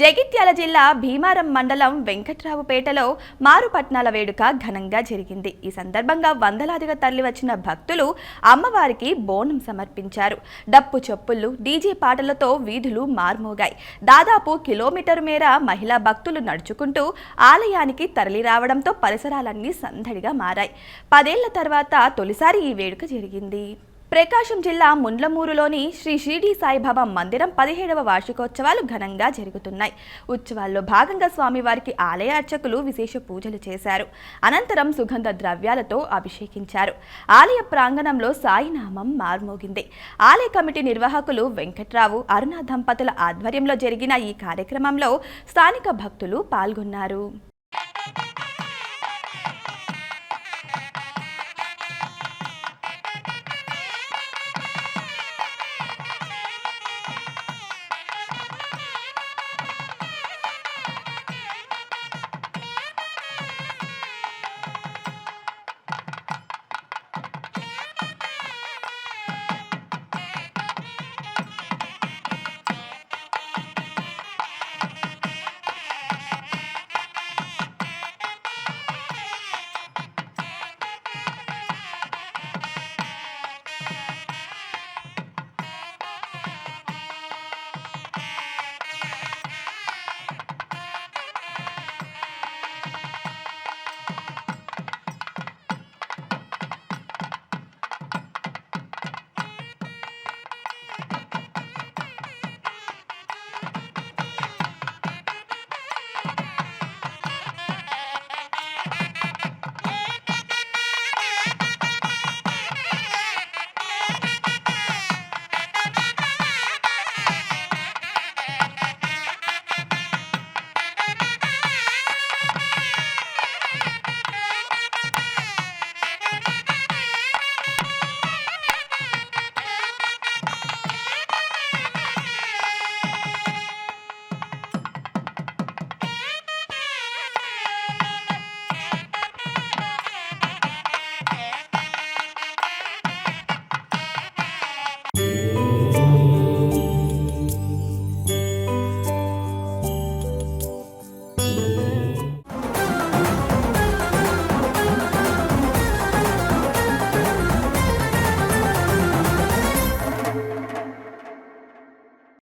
జగిత్యాల జిల్లా భీమారం మండలం వెంకట్రావుపేటలో మారుపట్నాల వేడుక ఘనంగా జరిగింది. ఈ సందర్భంగా వందలాదిగా తరలివచ్చిన భక్తులు అమ్మవారికి బోనం సమర్పించారు. డప్పు చొప్పుళ్ళు డీజే పాటలతో వీధులు మార్మోగాయి. దాదాపు కిలోమీటర్ మేర మహిళా భక్తులు నడుచుకుంటూ ఆలయానికి తరలిరావడంతో పరిసరాలన్నీ సందడిగా మారాయి. పదేళ్ళ తర్వాత తొలిసారి ఈ వేడుక జరిగింది. ప్రకాశం జిల్లా ముండ్లమూరులోని శ్రీ షిరిడి సాయిబాబా మందిరం పదిహేడవ వార్షికోత్సవాలు ఘనంగా జరుగుతున్నాయి. ఉత్సవాల్లో భాగంగా స్వామివారికి ఆలయ అర్చకులు విశేష పూజలు చేశారు. అనంతరం సుగంధ ద్రవ్యాలతో అభిషేకించారు. ఆలయ ప్రాంగణంలో సాయినామం మార్మోగింది. ఆలయ కమిటీ నిర్వాహకులు వెంకట్రావు అరుణ దంపతుల ఆధ్వర్యంలో జరిగిన ఈ కార్యక్రమంలో స్థానిక భక్తులు పాల్గొన్నారు.